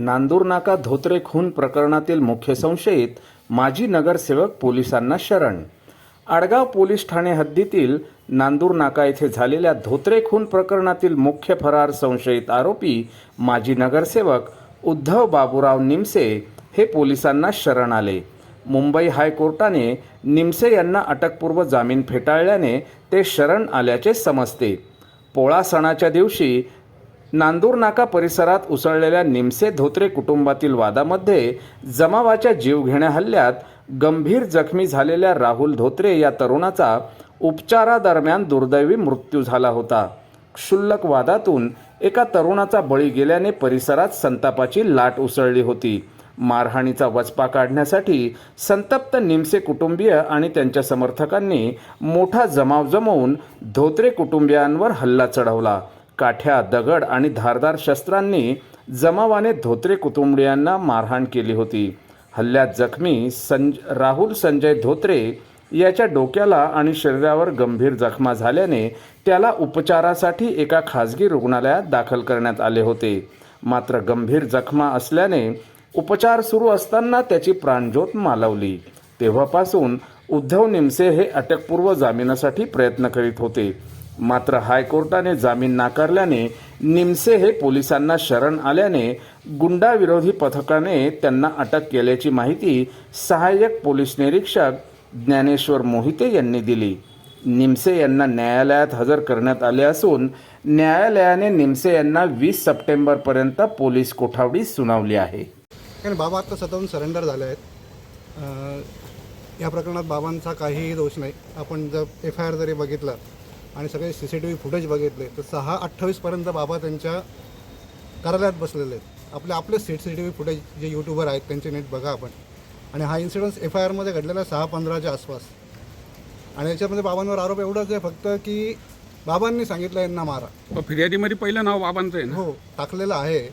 नांदूर नाका धोत्रे खून प्रकरणातील मुख्य संशयित माजी नगरसेवक पोलिसांना शरण. आडगाव पोलीस ठाणे हद्दीतील नांदूर नाका येथे झालेल्या धोत्रे खून प्रकरणातील मुख्य फरार संशयित आरोपी माजी नगरसेवक उद्धव बाबूराव निमसे हे पोलिसांना शरण आले. मुंबई हायकोर्टाने निमसे यांना अटकपूर्व जामीन फेटाळल्याने ते शरण आल्याचे समजते. पोळा सणाच्या दिवशी नांदूर नाका परिसरात उसळलेल्या निमसे धोत्रे कुटुंबातील वादामध्ये जमावाच्या जीवघेण्या हल्ल्यात गंभीर जखमी झालेल्या राहुल धोत्रे या तरुणाचा उपचारादरम्यान दुर्दैवी मृत्यू झाला होता. क्षुल्लक वादातून एका तरुणाचा बळी गेल्याने परिसरात संतापाची लाट उसळली होती. मारहाणीचा वचपा काढण्यासाठी संतप्त निमसे कुटुंबीय आणि त्यांच्या समर्थकांनी मोठा जमाव जमवून धोत्रे कुटुंबियांवर हल्ला चढवला. काठ्या दगड आणि धारदार शस्त्रांनी जमावाने धोत्रे कुटुंबियांना मारहाण केली होती. हल्ल्यात जखमी संज राहुल संजय धोत्रे याच्या डोक्याला आणि शरीरावर गंभीर जखमा झाल्याने त्याला उपचारासाठी एका खाजगी रुग्णालयात दाखल करण्यात आले होते. मात्र गंभीर जखमा असल्याने उपचार सुरू असताना त्याची प्राणज्योत मालवली. तेव्हापासून उद्धव निमसे हे अटकपूर्व जामिनासाठी प्रयत्न करीत होते. मात्र हायकोर्टाने जामीन नाकारल्याने निमसे हे पोलिसांना शरण आल्याने गुंडाविरोधी पथकाने त्यांना अटक केल्याची माहिती सहाय्यक पोलीस निरीक्षक ज्ञानेश्वर मोहिते यांनी दिली. निमसे यांना न्यायालयात हजर करण्यात आले असून न्यायालयाने निमसे यांना वीस सप्टेंबरपर्यंत पोलीस कोठावडी सुनावली आहे. कारण बाबा आता स्वतःहून सरेंडर झाले आहेत. या प्रकरणात बाबांचा काहीही दोष नाही. आपण जर एफ आय आर जरी बघितला आणि सगळे C C T V footage बघितले तर सहा अठ्ठावीसपर्यंत बाबा त्यांच्या कार्यालयात बसलेले आहेत. आपले आपले C C T V footage जे यूट्यूबर आहेत त्यांचे नेट बघा आपण. आणि हा इन्सिडन्स एफ आय आरमध्ये घडलेला सहा पंधराच्या आसपास. आणि याच्यामध्ये बाबांवर आरोप एवढाच आहे फक्त की बाबांनी सांगितलं यांना मारा. पण फिर्यादीमध्ये पहिलं नाव बाबांचं आहे ना? हो टाकलेलं आहे.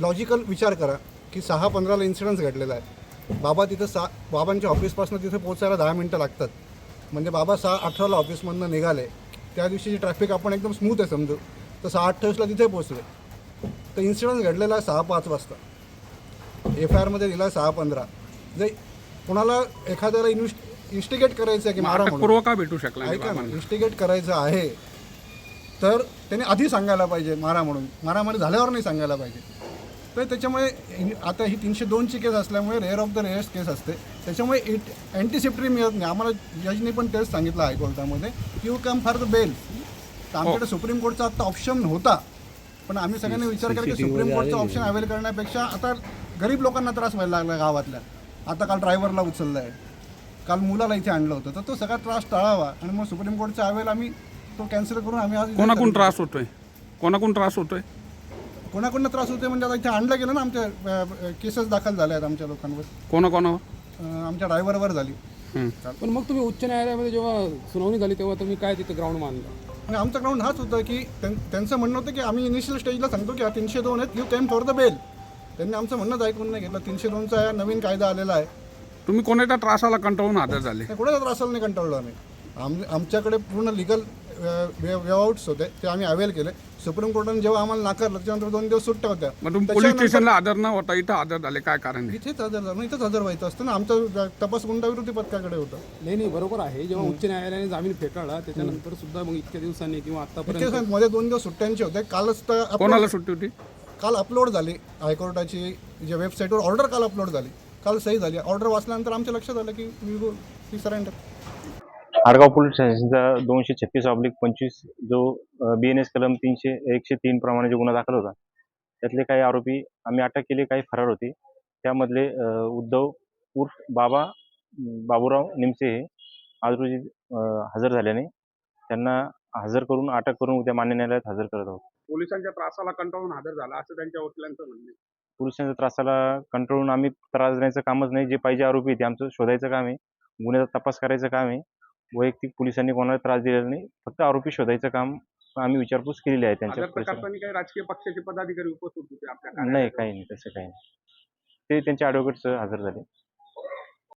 लॉजिकल विचार करा की सहा पंधराला इन्सिडन्स घडलेला आहे. बाबा तिथं सा बाबांच्या ऑफिसपासून तिथे पोहोचायला दहा मिनटं लागतात. म्हणजे बाबा सहा अठराला ऑफिसमधनं निघाले. त्या दिवशीची ट्रॅफिक आपण एकदम स्मूथ आहे समजू. तर सहा अठ्ठावीसला तिथे पोहोचले तर इन्सिडन्स घडलेला आहे सहा पाच वाजता. एफ आय आरमध्ये दिला सहा पंधरा. जर कोणाला एखाद्याला इन्व्हेस्ट इन्स्टिगेट करायचं आहे की मारा अटकपूर्व का भेटू शकला ऐका? इन्स्टिगेट करायचं आहे. तर त्याने आधी सांगायला पाहिजे मारा म्हणून. मारामारी झाल्यावर नाही सांगायला पाहिजे. तर त्याच्यामुळे आता ही तीनशे दोनची केस असल्यामुळे rare of the rares case असते. त्याच्यामुळे इट अँटीसिप्टरी मिळत नाही. आम्हाला जजनी पण तेच सांगितलं हायकोर्टामध्ये you come for the bail तर आमच्याकडे सुप्रीम कोर्टचा आता ऑप्शन होता. पण आम्ही सगळ्यांनी विचार केला की सुप्रीम कोर्टचा ऑप्शन अवेल करण्यापेक्षा आता गरीब लोकांना त्रास व्हायला लागला गावातल्या. आता काल ड्रायव्हरला उचललं आहे काल मुलाला इथे आणलं होतं. तर तो सगळा त्रास टाळावा आणि मग सुप्रीम कोर्टचा अवेल आम्ही तो कॅन्सल करून आम्ही आज कोणाकोण त्रास होतोय? कोणाकोण त्रास होतोय? कोणाकडनं त्रास होते म्हणजे आता इथे आणलं गेलं ना आमच्या केसेस दाखल झाल्या आहेत आमच्या लोकांवर. कोणाकोणावर? अं, आमच्या ड्रायव्हरवर झाली. हं. पण मग तुम्ही उच्च न्यायालयामध्ये जेव्हा सुनावणी झाली तेव्हा तुम्ही काय तिथं ग्राउंड मानलं? आणि आमचा ग्राउंड हाच होता की त्यां- त्यांचं म्हणणं होतं की आम्ही इनिशियल स्टेजला सांगतो की हा तीनशे दोन आहेत you came for the bail त्यांनी आमचं म्हणणंच ऐकून नाही घेतलं. तीनशे दोनचा हा नवीन कायदा आलेला आहे. तुम्ही कोणाच्या त्रासाला कंटाळून हजर झाले? कुणाच्या त्रासाला नाही कंटाळलो आम्ही. आम आमच्याकडे पूर्ण लिगल वेआउट्स होते ते आम्ही अवेल केले. सुप्रीम कोर्टाने जेव्हा आम्हाला नाकारलं त्याच्यानंतर दोन दिवस सुट्ट्या होत्या. मग तुम्ही पोलीस त्याच्यानंतर- स्टेशनला हजर न होता इथं हजर झाले काय कारण आहे? इथेच हजर झालं इथेच हजर व्हायचं असतं ना. आमचा तपास गुंडाविरोधी पथकाकडे होतं? नाही नाही बरोबर आहे. जेव्हा उच्च न्यायालयाने जामीन फेटाळला त्याच्यानंतर सुद्धा मग इतक्या दिवसांनी किंवा आतापर्यंत इथे मध्ये दोन दिवस सुट्ट्यांचे होते. कालच तर upload- कोणाला सुट्टी होती? काल अपलोड झाली. हायकोर्टाची जे वेबसाईटवर ऑर्डर काल अपलोड झाली. काल सही झाली. ऑर्डर वाचल्यानंतर आमच्या लक्षात आलं की we go we surrender Adgaon police स्टेशनचा दोनशे छत्तीस ऑब्लिक पंचवीस जो बी एन एस कलम तीनशे एकशे तीन प्रमाणे जो गुन्हा दाखल होता त्यातले काही आरोपी आम्ही अटक केले काही फरार होते. त्यामधले उद्धव उर्फ बाबा बाबूराव निमसे हे आज रोजी हजर झाल्याने त्यांना हजर करून अटक करून उद्या मान्य न्यायालयात हजर करत आहोत. पोलिसांच्या त्रासाला कंटाळून हजर झाला असं त्यांच्या वकिलांचं म्हणणं. पोलिसांच्या त्रासाला कंट्रोलून आम्ही त्रास देण्याचं कामच नाही जे पाहिजे आरोपी ते आमचं शोधायचं काम आहे गुन्ह्याचा तपास करायचं काम आहे. वैयक्तिक पोलिसांनी कोणाला त्रास दिलेला नाही. फक्त आरोपी शोधायचं काम आम्ही विचारपूस केलेली आहे त्यांच्या परिसरात. काही राजकीय पक्षाचे पदाधिकारी उपस्थित होते आपल्या नाही काही नाही तसं काही नाही. ते त्यांच्या ॲडव्होकेट्स हजर झाले.